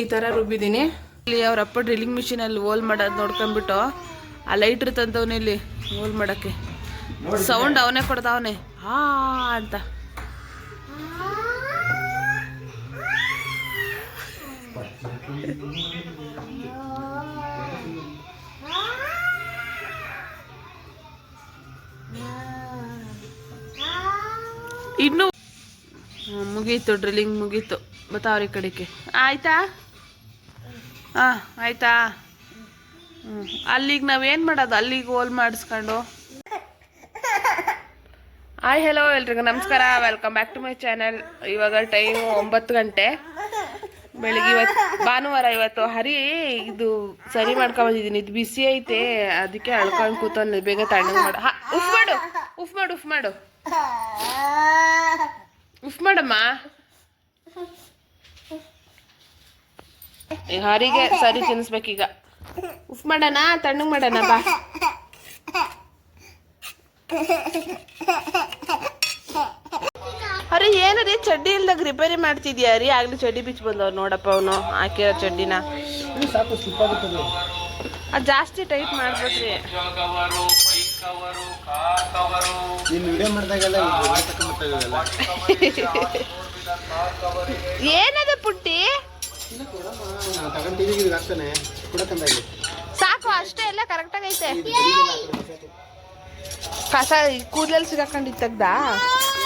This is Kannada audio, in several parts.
ಈ ಥರ ರುಬ್ಬಿದ್ದೀನಿ. ಇಲ್ಲಿ ಅವ್ರ ಅಪ್ಪ ಡ್ರಿಲ್ಲಿಂಗ್ ಮಿಷಿನಲ್ಲಿ ಹೋಲ್ ಮಾಡೋದು ನೋಡ್ಕೊಂಡ್ಬಿಟ್ಟು, ಆ ಲೈಟ್ ತಂದವನೇ ಇಲ್ಲಿ ಹೋಲ್ ಮಾಡೋಕ್ಕೆ. ಸೌಂಡ್ ಅವನೇ ಕೊಡ್ತಾವನೆ. ಹಾ ಅಂತ. ಇನ್ನು ಮುಗೀತು ಡ್ರಿಲ್ಲಿಂಗ್ ಮುಗೀತು. ಬತ್ತಾವ್ರ ಈ ಕಡೆಗೆ. ಆಯ್ತಾ? ಹಾಂ, ಆಯ್ತಾ? ಹ್ಞೂ ಅಲ್ಲಿಗೆ ನಾವೇನು ಮಾಡೋದು? ಅಲ್ಲಿಗೆ ಹೋಲ್ ಮಾಡಿಸ್ಕೊಂಡು. ಹಾಯ್ ಹಲೋ ಎಲ್ರಿಗೂ. ನಮಸ್ಕಾರ. Welcome back to my channel ಇವಾಗ ಟೈಮು ಒಂಬತ್ತು ಗಂಟೆ. ಬೆಳಿಗ್ಗೆ ಇವತ್ತು ಭಾನುವಾರ ಇವತ್ತು. ಹರಿ, ಇದು ಸರಿ ಮಾಡ್ಕೊಂಬಂದಿದ್ದೀನಿ ಇದು ಬಿಸಿ ಐತೆ. ಅದಕ್ಕೆ ಅಳ್ಕೊಂಡು ಕೂತಂದು ಬೇಗ ತಣ್ಣಗೆ ಮಾಡು. ಹಾ, ಉಫ್ ಮಾಡು. ಉಫ್ ಮಾಡು ಉಫ್ ಮಾಡು. ಉಫ್ ಮಾಡಮ್ಮ. ಈ ಹರಿಗೆ ಸರಿ ತಿನ್ನಿಸ್ಬೇಕೀಗ. ಉಫ್ ಮಾಡೋಣ ತಣ್ಣಗೆ ಮಾಡೋಣ ಬಾ. ಅರೆ ರೀ ಚಡ್ಡಿ ಇಲ್ದಾಗ ರಿಪೇರಿ ಮಾಡ್ತಿದ್ಯಾ ರೀ? ಆಗ್ಲಿ ಚಡ್ಡಿ ಬಿಚ್ಚಿ ಬಂದವ್ ನೋಡಪ್ಪ ಅವನು ಹಾಕಿರೋ ಚಡ್ಡಿನ. ಅದು ಜಾಸ್ತಿ ಟೈಟ್ ಮಾಡ್ಬೋದ್ರಿ ನೀನು ವಿಡಿಯೋ ಮಾಡಿದಾಗೆಲ್ಲ ಏನದ ಪುಟ್ಟಿ? ಸಾಕು ಅಷ್ಟೇ ಎಲ್ಲ ಕರೆಕ್ಟಾಗಿ ಐತೆ. ಕಸ ಕೂದಲಲ್ಲಿ ಸಿಗಾಕೊಂಡು ತೆಗ್ದಾ?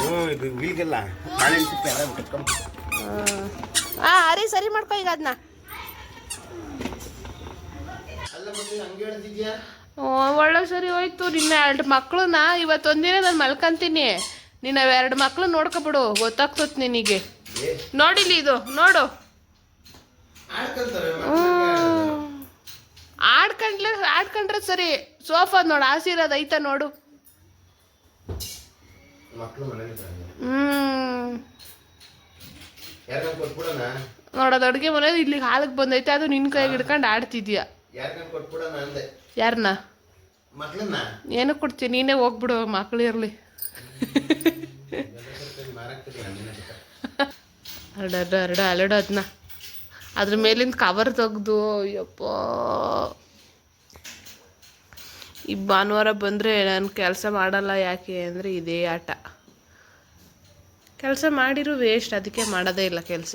ಹ್ಞೂ ಇದು ವೀಲ್ಗೆಲ್ಲ. ಬಾಳೆಹಣ್ಣು ಸಿಪ್ಪೆ ಎಲ್ಲ ಕಟ್ಕೊಂಡು. ಹಾ ಅರಿ ಸರಿ ಮಾಡ್ಕೊ ಈಗ ಅದನ್ನ ಒಳ್ಳೆ ಸರಿ ಹೋಯ್ತು. ನಿನ್ನ ಎರಡು ಮಕ್ಳನ್ನ ಇವತ್ತೊಂದಿನ ನಾನು ಮಲ್ಕಂತೀನಿ. ನಿನ್ನ ಎರಡು ಮಕ್ಳು ನೋಡ್ಕೊಬಿಡು ಗೊತ್ತಾಗ್ತತ್ ನಿನಗೆ. ನೋಡಿಲಿ ಇದು ನೋಡು. ಆಡ್ಕೊಂಡ್ಲೆ ಆಡ್ಕೊಂಡ್ರೆ ಸರಿ ಸೋಫಾ ನೋಡು ಹಾಸಿರೋದು ಐತ ನೋಡು. ನೋಡೋದು ಅಡುಗೆ ಮನೇಲಿ ಇಲ್ಲಿಗೆ ಹಾಲಿಗೆ ಬಂದೈತೆ ಅದು ನಿನ್ನ ಕೈಗೆ ಹಿಡ್ಕೊಂಡು ಆಡ್ತಿದ್ಯಾ? ಯಾರನ್ನ ಏನಕ್ಕೆ ಕೊಡ್ತೀಯ ನೀನೇ ಹೋಗ್ಬಿಡು ಮಕ್ಳು ಇರಲಿ. ಮಾರಾಕ್ತಿಲ್ಲ ಹರಡ ಹರಡ ಅದನ್ನ ಅದ್ರ ಮೇಲಿಂದ ಕವರ್ ತೆಗ್ದು ಅಯ್ಯಪ್ಪ. ಈ ಭಾನುವಾರ ಬಂದರೆ ನಾನು ಕೆಲಸ ಮಾಡಲ್ಲ ಯಾಕೆ ಅಂದರೆ ಇದೇ ಆಟ. ಕೆಲಸ ಮಾಡಿರೂ ವೇಸ್ಟ್ ಅದಕ್ಕೆ ಮಾಡೋದೇ ಇಲ್ಲ ಕೆಲಸ.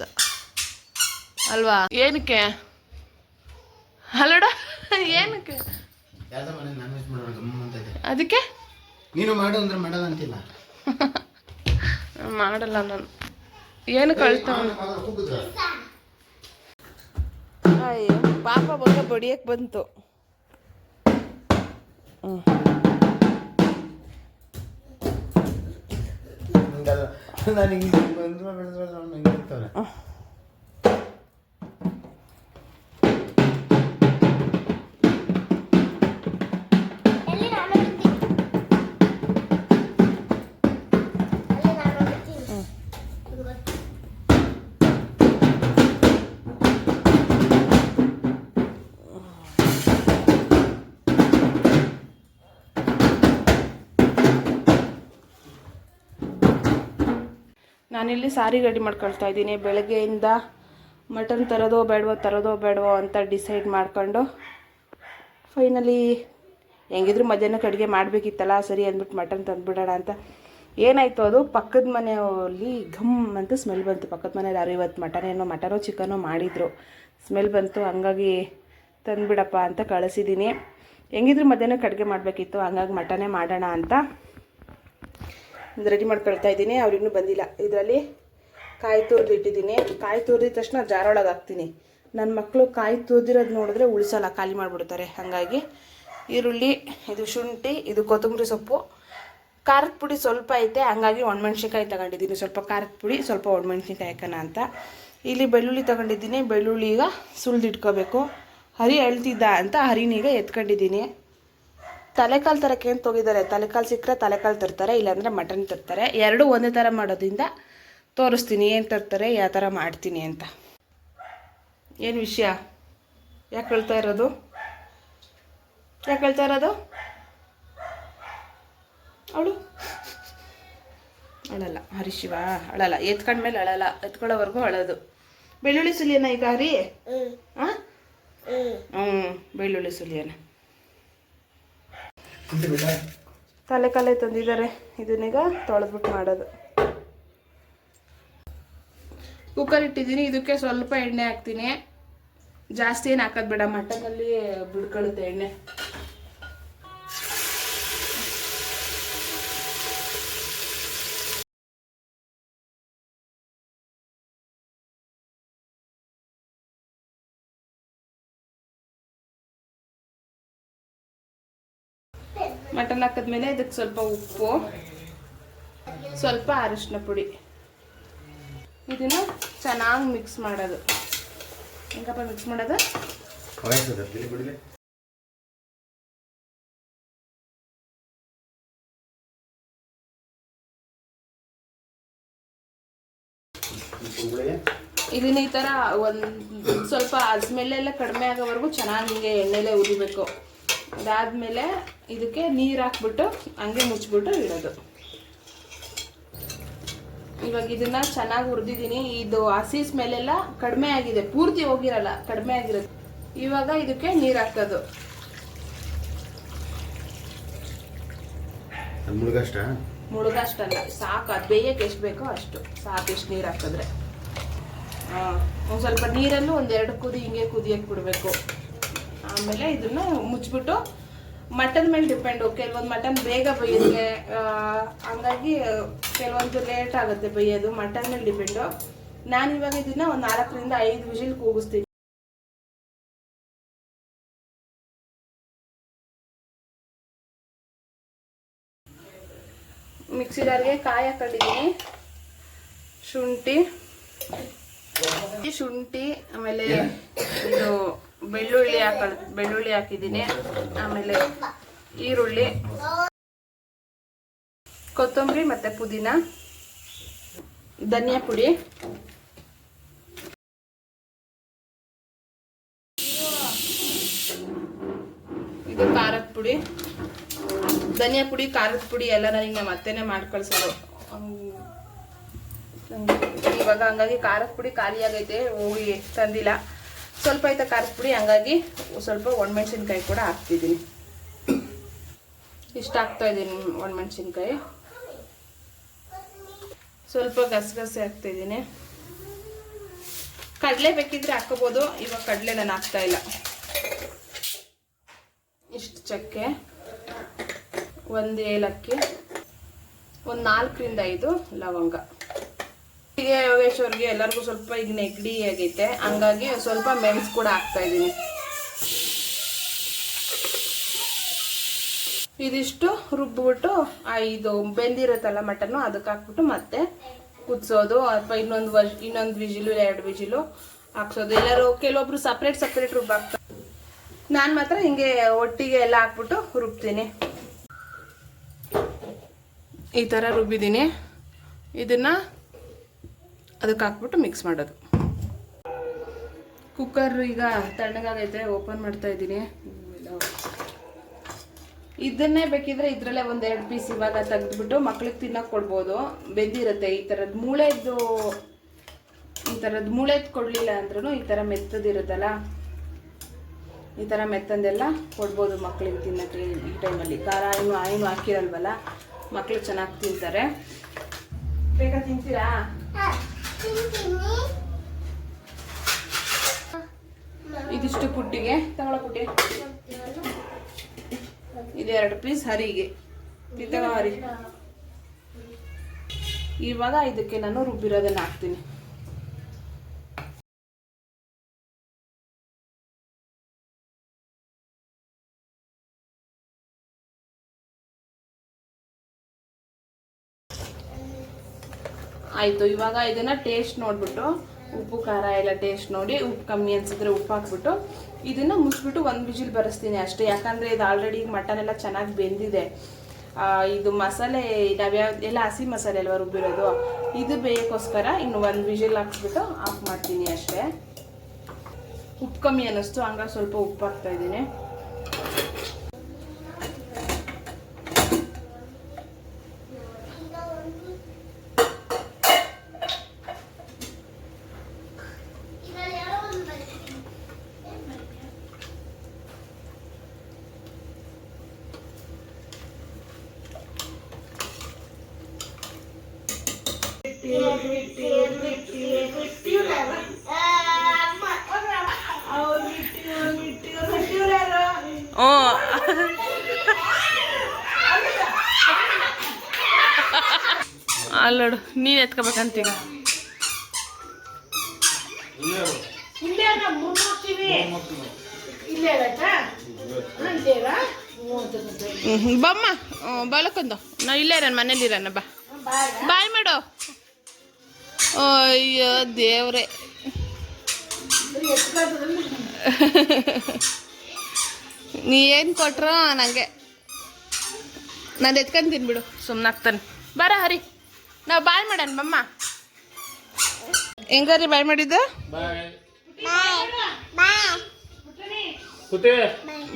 ಅಲ್ವಾ? ಏನಕ್ಕೆ? ಹಲೋಡ ಏನಕ್ಕೆ? ಅದಕ್ಕೆ? ನೀನು ಮಾಡು ಅಂದ್ರೆ ಮಾಡೋಣ ಅಂತಿಲ್ಲ. ಮಾಡಲ್ಲ ನಾನು. ಏನು ಕಳ್ತಾವ ಅಯ್ಯೋ ಪಾಪ ಮಗ ಬಡಿಯಕ್ಕೆ ಬಂತು. ನಾನು ನಾನಿಲ್ಲಿ ಸಾರಿ ರೆಡಿ ಮಾಡ್ಕೊಳ್ತಾ ಇದ್ದೀನಿ. ಬೆಳಗ್ಗೆಯಿಂದ ಮಟನ್ ತರೋದೋ ಬೇಡವೋ ತರೋದೋ ಬೇಡವೋ ಅಂತ ಡಿಸೈಡ್ ಮಾಡಿಕೊಂಡು ಫೈನಲಿ ಹೆಂಗಿದ್ರು ಮಧ್ಯಾಹ್ನಕ್ಕೆ ಅಡುಗೆ ಮಾಡಬೇಕಿತ್ತಲ್ಲ, ಸರಿ ಅಂದ್ಬಿಟ್ಟು ಮಟನ್ ತಂದುಬಿಡೋಣ ಅಂತ. ಏನಾಯಿತು ಅದು? ಪಕ್ಕದ ಮನೆಯಲ್ಲಿ ಘಮ್ ಅಂತ ಸ್ಮೆಲ್ ಬಂತು. ಪಕ್ಕದ ಮನೇಲಿ ಯಾರು ಇವತ್ತು ಮಟನ್ ಏನೋ ಮಟನೋ ಚಿಕನೋ ಮಾಡಿದರು. ಸ್ಮೆಲ್ ಬಂತು. ಹಂಗಾಗಿ ತಂದುಬಿಡಪ್ಪ ಅಂತ ಕಳಿಸಿದ್ದೀನಿ. ಹೆಂಗಿದ್ರು ಮಧ್ಯಾಹ್ನಕ್ಕೆ ಅಡುಗೆ ಮಾಡಬೇಕಿತ್ತು, ಹಂಗಾಗಿ ಮಟನೇ ಮಾಡೋಣ ಅಂತ. ರೆಡಿ ಮಾಡ್ಕೊಳ್ತಾ ಇದ್ದೀನಿ. ಅವ್ರಿನ್ನೂ ಬಂದಿಲ್ಲ. ಇದರಲ್ಲಿ ಕಾಯಿ ತುರಿದು ಇಟ್ಟಿದ್ದೀನಿ. ಕಾಯಿ ತುರಿದ ತಕ್ಷಣ ಜಾರೊಳಗೆ ಹಾಕ್ತೀನಿ. ನನ್ನ ಮಕ್ಕಳು ಕಾಯಿ ತುರಿದಿರೋದು ನೋಡಿದ್ರೆ ಉಳಿಸಲ್ಲ, ಖಾಲಿ ಮಾಡಿಬಿಡ್ತಾರೆ. ಹಾಗಾಗಿ ಈರುಳ್ಳಿ, ಇದು ಶುಂಠಿ, ಇದು ಕೊತ್ತಂಬರಿ ಸೊಪ್ಪು. ಖಾರದ ಪುಡಿ ಸ್ವಲ್ಪ ಐತೆ. ಹಂಗಾಗಿ ಒಣಮೆಣ್ಸಿನ್ಕಾಯಿ ತಗೊಂಡಿದ್ದೀನಿ. ಸ್ವಲ್ಪ ಖಾರದ ಪುಡಿ, ಸ್ವಲ್ಪ ಒಣಮೆಣ್ಸಿನ್ಕಾಯಿ ಹಾಕೋಣ ಅಂತ. ಇಲ್ಲಿ ಬೆಳ್ಳುಳ್ಳಿ ತಗೊಂಡಿದ್ದೀನಿ. ಬೆಳ್ಳುಳ್ಳಿ ಈಗ ಸುಳ್ದಿಟ್ಕೋಬೇಕು ಹರಿ ಅಳ್ತಿದ್ದ ಅಂತ ಹರಿನೀಗ ಎತ್ಕೊಂಡಿದ್ದೀನಿ. ತಲೆಕಾಲು ತರಕ್ಕೆ ಏನು ತೊಗಿದ್ದಾರೆ? ತಲೆಕಾಲು ಸಿಕ್ಕರೆ ತಲೆಕಾಲು ತರ್ತಾರೆ ಇಲ್ಲಾಂದರೆ ಮಟನ್ ತರ್ತಾರೆ. ಎರಡೂ ಒಂದೇ ಥರ ಮಾಡೋದ್ರಿಂದ ತೋರಿಸ್ತೀನಿ ಏನು ತರ್ತಾರೆ ಯಾವ ಥರ ಮಾಡ್ತೀನಿ ಅಂತ. ಏನು ವಿಷಯ? ಯಾಕೆ ಹೇಳ್ತಾ ಇರೋದು? ಯಾಕೆ ಹೇಳ್ತಾ ಇರೋದು? ಅವಳು? ಅಳಲ್ಲ ಹರಿಶಿವ ಅಳಲ್ಲ. ಎತ್ಕೊಂಡ್ಮೇಲೆ ಅಳಲ್ಲ ಎತ್ಕೊಳ್ಳೋವರೆಗೂ ಅಳೋದು. ಬೆಳ್ಳುಳ್ಳಿ ಸುಲಿಯನ ಈಗ ಹರಿ ಹಾಂ ಹ್ಞೂ ಬೆಳ್ಳುಳ್ಳಿ ಸುಲಿಯನ ತಲೆ ಕಾಲೆ ತಂದಿದ್ದಾರೆ. ಇದನ್ನೀಗ ತೊಳೆದ್ಬಿಟ್ಟು ಮಾಡೋದು. ಕುಕ್ಕರ್ ಇಟ್ಟಿದ್ದೀನಿ. ಇದಕ್ಕೆ ಸ್ವಲ್ಪ ಎಣ್ಣೆ ಹಾಕ್ತೀನಿ. ಜಾಸ್ತಿ ಏನು ಹಾಕೋದು ಬೇಡ. ಮಟನಲ್ಲಿ ಬಿಡ್ಕೊಳ್ಳುತ್ತೆ ಎಣ್ಣೆ. ಮಟನ್ ಹಾಕಿದ್ಮೇಲೆ ಇದಕ್ಕೆ ಸ್ವಲ್ಪ ಉಪ್ಪು, ಸ್ವಲ್ಪ ಅರಿಶಿನ ಪುಡಿ. ಇದನ್ನು ಚೆನ್ನಾಗಿ ಮಿಕ್ಸ್ ಮಾಡೋದು. ಹೆಂಗಪ್ಪ ಮಿಕ್ಸ್ ಮಾಡೋದು? ಇದನ್ನ ಈ ತರ ಒಂದು ಸ್ವಲ್ಪ ಸ್ಮೆಲ್ಲೆಲ್ಲ ಕಡಿಮೆ ಆಗೋವರೆಗೂ ಚೆನ್ನಾಗಿ ಹಿಂಗೆ ಎಣ್ಣೆಲೆ ಉರಿಬೇಕು ಅದಾದಮೇಲೆ ಇದಕ್ಕೆ ನೀರು ಹಾಕ್ಬಿಟ್ಟು ಹಂಗೆ ಮುಚ್ಬಿಟ್ಟು ಇಡೋದು. ಇವಾಗ ಇದನ್ನ ಚೆನ್ನಾಗಿ ಹುರಿದಿದ್ದೀನಿ. ಇದು ಹಸಿ ಸ್ಮೆಲ್ಲೆಲ್ಲ ಕಡಿಮೆ ಆಗಿದೆ. ಪೂರ್ತಿ ಹೋಗಿರಲ್ಲ ಕಡಿಮೆ ಆಗಿರುತ್ತೆ. ಇವಾಗ ಇದಕ್ಕೆ ನೀರು ಹಾಕೋದು. ಮುಳುಗಷ್ಟ? ಮುಳುಗಷ್ಟಲ್ಲ ಸಾಕು. ಅದು ಬೇಯಕ್ಕೆ ಎಷ್ಟು ಬೇಕೋ ಅಷ್ಟು. ಸಾಕು ಎಷ್ಟು ನೀರು ಹಾಕಿದ್ರೆ. ಒಂದು ಸ್ವಲ್ಪ ನೀರಲ್ಲೂ ಒಂದೆರಡು ಕುದಿ ಹಿಂಗೆ ಕುದಿಯಕ್ಕೆ ಬಿಡಬೇಕು. ಆಮೇಲೆ ಇದನ್ನ ಮುಚ್ಚಿಬಿಟ್ಟು ಮಟನ್ ಮೇಲೆ ಡಿಪೆಂಡು. ಕೆಲವೊಂದು ಮಟನ್ ಬೇಗ ಬೇಯುತ್ತೆ. ಆ, ಹಂಗಾಗಿ ಕೆಲವೊಂದು ಲೇಟ್ ಆಗುತ್ತೆ ಬೇಯೋದು ಮಟನ್ ಮೇಲೆ ಡಿಪೆಂಡು. ನಾನು ಇವಾಗ ಇದನ್ನ ಒಂದು ನಾಲ್ಕರಿಂದ ಐದು ವಿಜಿಲ್ ಕೂಗಿಸ್ತೀನಿ. ಮಿಕ್ಸಿ ಜಾರ್ಗೆ ಕಾಯಿ ಹಾಕೊಂಡಿದ್ದೀನಿ. ಶುಂಠಿ ಶುಂಠಿ ಆಮೇಲೆ ಇದು ಬೆಳ್ಳುಳ್ಳಿ ಹಾಕ ಬೆಳ್ಳುಳ್ಳಿ ಹಾಕಿದ್ದೀನಿ. ಆಮೇಲೆ ಈರುಳ್ಳಿ, ಕೊತ್ತಂಬರಿ ಮತ್ತೆ ಪುದೀನ, ಧನಿಯಾ ಪುಡಿ. ಇದು ಖಾರದ ಪುಡಿ. ಧನಿಯಾ ಪುಡಿ, ಖಾರದ ಪುಡಿ ಎಲ್ಲ ನನಗೆ ನಮ್ಮ ಅತ್ತೆನೇ ಮಾಡ್ಕಳ್ಸೋದು. ಇವಾಗ ಹಂಗಾಗಿ ಖಾರದ ಪುಡಿ ಖಾಲಿ ಆಗೈತೆ ಹೋಗಿ ತಂದಿಲ್ಲ. ಸ್ವಲ್ಪ ಐತೆ ಖಾರದ ಪುಡಿ, ಹಂಗಾಗಿ ಸ್ವಲ್ಪ ಒಣಮೆಣ್ಸಿನ್ಕಾಯಿ ಕೂಡ ಹಾಕ್ತಿದ್ದೀನಿ. ಇಷ್ಟ ಹಾಕ್ತಾ ಇದ್ದೀನಿ ಒಣಮೆಣ್ಸಿನ್ಕಾಯಿ. ಸ್ವಲ್ಪ ಗಸಗಸೆ ಹಾಕ್ತಾ ಇದ್ದೀನಿ ಕಡಲೆ ಬೇಕಿದ್ರೆ ಹಾಕೋಬೋದು ಇವಾಗ ಕಡಲೆ ನಾನು ಹಾಕ್ತಾ ಇಲ್ಲ. ಇಷ್ಟು ಚಕ್ಕೆ, ಒಂದು ಏಲಕ್ಕಿ, ಒಂದು ನಾಲ್ಕರಿಂದ ಐದು ಲವಂಗ. ಹೀಗೆ ಯೋಗೇಶ್ವರ್ಗೆ ಎಲ್ಲರಿಗೂ ಸ್ವಲ್ಪ ಈಗ ನೆಗಡಿ ಆಗೈತೆ. ಹಂಗಾಗಿ ಸ್ವಲ್ಪ ಮೆಣಸು ಕೂಡ ಹಾಕ್ತಾ ಇದ್ದೀನಿ. ಇದಿಷ್ಟು ರುಬ್ಬಿಬಿಟ್ಟು ಇದು ಬೆಂದಿರುತ್ತಲ್ಲ ಮಟನ್ನು, ಅದಕ್ಕೆ ಹಾಕ್ಬಿಟ್ಟು ಮತ್ತೆ ಕುದಿಸೋದು, ಅಥವಾ ಇನ್ನೊಂದು ವಜ್, ಇನ್ನೊಂದು ವಿಜಿಲು, ಎರಡು ವಿಜಿಲು ಹಾಕ್ಸೋದು. ಎಲ್ಲರೂ ಕೆಲವೊಬ್ರು ಸಪ್ರೇಟ್ ಸಪ್ರೇಟ್ ರುಬ್ಬಾಕ್ತಾರೆ ನಾನು ಮಾತ್ರ ಹಿಂಗೆ ಒಟ್ಟಿಗೆ ಎಲ್ಲ ಹಾಕ್ಬಿಟ್ಟು ರುಬ್ತೀನಿ. ಈ ಥರ ರುಬ್ಬಿದ್ದೀನಿ. ಇದನ್ನು ಅದಕ್ಕೆ ಹಾಕ್ಬಿಟ್ಟು ಮಿಕ್ಸ್ ಮಾಡೋದು. ಕುಕ್ಕರ್ ಈಗ ತಣ್ಣಗಾಗೈತೆ ಓಪನ್ ಮಾಡ್ತಾ ಇದ್ದೀನಿ. ಇದನ್ನೇ ಬೇಕಿದ್ರೆ ಇದರಲ್ಲೇ ಒಂದೆರಡು ಪೀಸ್ ಇವಾಗ ತೆಗೆದ್ಬಿಟ್ಟು ಮಕ್ಳಿಗೆ ತಿನ್ನೋಕೆ ಕೊಡ್ಬೋದು. ಬೆಂದಿರುತ್ತೆ, ಈ ಥರದ್ದು ಮೂಳೆದ್ದು, ಈ ಥರದ್ದು ಮೂಳೆದ್ದು ಕೊಡಲಿಲ್ಲ ಅಂದ್ರೂ ಈ ಥರ ಮೆತ್ತದಿರುತ್ತಲ್ಲ ಈ ಥರ ಮೆತ್ತಂದೆಲ್ಲ ಕೊಡ್ಬೋದು ಮಕ್ಳಿಗೆ ತಿನ್ನೋಕ್ಕೆ ಈ ಟೈಮಲ್ಲಿ ಖಾರ ಏನು ಏನು ಹಾಕಿರಲ್ವಲ್ಲ? ಮಕ್ಳು ಚೆನ್ನಾಗಿ ತಿಂತಾರೆ. ಬೇಕಾ ತಿಂತೀರಾ? ಇದಿಷ್ಟು ಪುಟ್ಟಿಗೆ ತಗೊಳ ಪುಟ್ಟಿ. ಇದೆರಡು ಪೀಸ್ ಹರಿಗೆ. ಹರಿ ಇವಾಗ ಇದಕ್ಕೆ ನಾನು ರುಬ್ಬಿರೋದನ್ನ ಹಾಕ್ತೀನಿ. ಆಯಿತು, ಇವಾಗ ಇದನ್ನು ಟೇಸ್ಟ್ ನೋಡಿಬಿಟ್ಟು, ಉಪ್ಪು, ಖಾರ ಎಲ್ಲ ಟೇಸ್ಟ್ ನೋಡಿ, ಉಪ್ಪು ಕಮ್ಮಿ ಅನ್ಸಿದ್ರೆ ಉಪ್ಪು ಹಾಕ್ಬಿಟ್ಟು, ಇದನ್ನು ಮುಚ್ಚಿಬಿಟ್ಟು ಒಂದು ವಿಜಿಲ್ ಬರೆಸ್ತೀನಿ ಅಷ್ಟೇ. ಯಾಕಂದರೆ ಇದು ಆಲ್ರೆಡಿ ಮಟನ್ ಎಲ್ಲ ಚೆನ್ನಾಗಿ ಬೆಂದಿದೆ. ಇದು ಮಸಾಲೆ ನಾವ್ಯಾವ ಎಲ್ಲ ಹಸಿ ಮಸಾಲೆ ಅಲ್ವಾ ರುಬ್ಬಿರೋದು? ಇದು ಬೇಯಕ್ಕೋಸ್ಕರ ಇನ್ನು ಒಂದು ವಿಜಿಲ್ ಹಾಕ್ಸ್ಬಿಟ್ಟು ಆಫ್ ಮಾಡ್ತೀನಿ ಅಷ್ಟೇ. ಉಪ್ಪು ಕಮ್ಮಿ ಅನ್ನಿಸ್ತು, ಹಂಗಾಗಿ ಸ್ವಲ್ಪ ಉಪ್ಪು ಹಾಕ್ತಾ ಇದ್ದೀನಿ. ಓ. ಅಲ್ಲೋಡು ನೀನು ಎತ್ಕೋಬೇಕಂತೀಗ. ಹ್ಮ್, ಬಮ್ಮ ಬಳಕೊಂದು ಬಾಲಕೊಂದು. ನಾ ಇಲ್ಲೇ ಇರೋಣ ಮನೇಲಿ ಇರೋಣ ಬಾ. ಬಾಯ್ ಮಾಡು. ಅಯ್ಯೋ ದೇವ್ರೆ. ನೀ ಏನು ಕೊಟ್ರು ನನಗೆ ನಾನು ಎತ್ಕೊಂತೀನಿ ಬಿಡು ಸುಮ್ಮನಾಗ್ತಾನೆ ಬರ ಹರಿ. ನಾವು ಬಾಯ್ ಮಾಡೋಣ ಬಮ್ಮ. ಹೆಂಗಾರಿ ಬಾಯ್ ಮಾಡಿದ್ದು?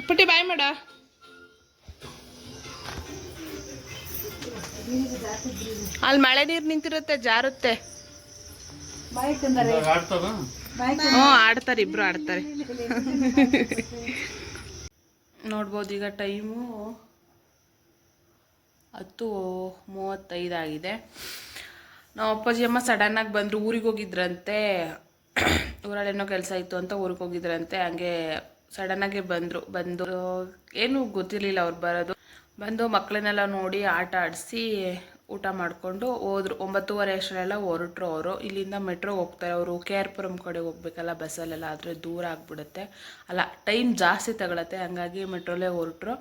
ಪುಟ್ಟಿ ಬಾಯ್ ಮಾಡ. ಅಲ್ಲಿ ಮಳೆ ನೀರು ನಿಂತಿರುತ್ತೆ ಜಾರುತ್ತೆ. ಹ್ಞೂ ಆಡ್ತಾರೆ ಇಬ್ರು ಆಡ್ತಾರೆ. ನೋಡ್ಬೋದು ಈಗ ಟೈಮು ಹತ್ತು ಮೂವತ್ತೈದಾಗಿದೆ ನಾವು ಅಪ್ಪಾಜಿ ಅಮ್ಮ ಸಡನ್ನಾಗಿ ಬಂದರು ಊರಿಗೆ ಹೋಗಿದ್ರಂತೆ. ಊರಲ್ಲೇನೋ ಏನೋ ಕೆಲಸ ಇತ್ತು ಅಂತ ಊರಿಗೆ ಹೋಗಿದ್ರಂತೆ. ಹಂಗೆ ಸಡನ್ನಾಗೆ ಬಂದರು ಬಂದು ಏನೂ ಗೊತ್ತಿರಲಿಲ್ಲ ಅವ್ರು ಬರೋದು. ಬಂದು ಮಕ್ಕಳನ್ನೆಲ್ಲ ನೋಡಿ ಆಟ ಆಡಿಸಿ ಊಟ ಮಾಡಿಕೊಂಡು ಹೋದ್ರು. ಒಂಬತ್ತೂವರೆ ಅಷ್ಟರಲ್ಲೆಲ್ಲ ಹೊರಟ್ರು ಅವರು. ಇಲ್ಲಿಂದ ಮೆಟ್ರೋ ಹೋಗ್ತಾರೆ ಅವರು. ಕೆ ಆರ್ ಪುರಂ ಕಡೆ ಹೋಗ್ಬೇಕಲ್ಲ ಬಸ್ಸಲ್ಲೆಲ್ಲ, ಆದರೆ ದೂರ ಆಗಿಬಿಡುತ್ತೆ. ಅಲ್ಲ, ಟೈಮ್ ಜಾಸ್ತಿ ತಗೊಳತ್ತೆ. ಹಂಗಾಗಿ ಮೆಟ್ರೋಲೇ ಹೊರಟ್ರು.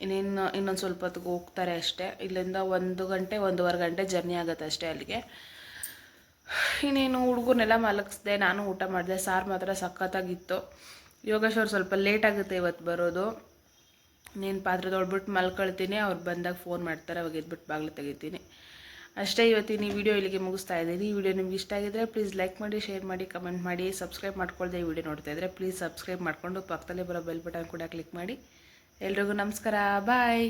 ಇನ್ನೇನು, ಇನ್ನೊಂದು ಸ್ವಲ್ಪ ಹೊತ್ತಿಗೆ ಹೋಗ್ತಾರೆ ಅಷ್ಟೇ. ಇಲ್ಲಿಂದ ಒಂದು ಗಂಟೆ, ಒಂದೂವರೆ ಗಂಟೆ ಜರ್ನಿ ಆಗುತ್ತೆ ಅಷ್ಟೇ ಅಲ್ಲಿಗೆ. ಇನ್ನೇನು, ಹುಡುಗರ್ನೆಲ್ಲ ಮಲಗಿಸ್ದೆ. ನಾನು ಊಟ ಮಾಡಿದೆ. ಸಾರು ಮಾತ್ರ ಸಖತ್ತಾಗಿತ್ತು. ಯೋಗೇಶ್ವರ್ ಸ್ವಲ್ಪ ಲೇಟ್ ಆಗುತ್ತೆ ಇವತ್ತು ಬರೋದು. ನೀನು ಪಾತ್ರೆ ತೊಳ್ಬಿಟ್ಟು ಮಲ್ಕೊಳ್ತೀನಿ, ಅವ್ರು ಬಂದಾಗ ಫೋನ್ ಮಾಡ್ತಾರೆ, ಅವಾಗ ಎದ್ಬಿಟ್ಟು ಬಾಗಿಲು ತೆಗಿತೀನಿ. ಅಷ್ಟೇ ಇವತ್ತಿನ ಈ ವಿಡಿಯೋ ಇಲ್ಲಿಗೆ ಮುಗಿಸ್ತಾ ಇದ್ದೀನಿ. ಈ ವಿಡಿಯೋ ನಿಮ್ಗೆ ಇಷ್ಟ ಆಗಿದ್ರೆ ಪ್ಲೀಸ್ ಲೈಕ್ ಮಾಡಿ ಶೇರ್ ಮಾಡಿ ಕಮೆಂಟ್ ಮಾಡಿ ಸಬ್ಸ್ಕ್ರೈಬ್ ಮಾಡ್ಕೊಳ್ದೆ ಈ ವಿಡಿಯೋ ನೋಡ್ತಾ ಇದ್ರೆ ಪ್ಲೀಸ್ ಸಬ್ಸ್ಕ್ರೈಬ್ ಮಾಡಿಕೊಂಡು ಪಕ್ಕದಲ್ಲೇ ಬರೋ ಬೆಲ್ ಬಟನ್ ಕೂಡ ಕ್ಲಿಕ್ ಮಾಡಿ. ಎಲ್ರಿಗೂ ನಮಸ್ಕಾರ ಬಾಯ್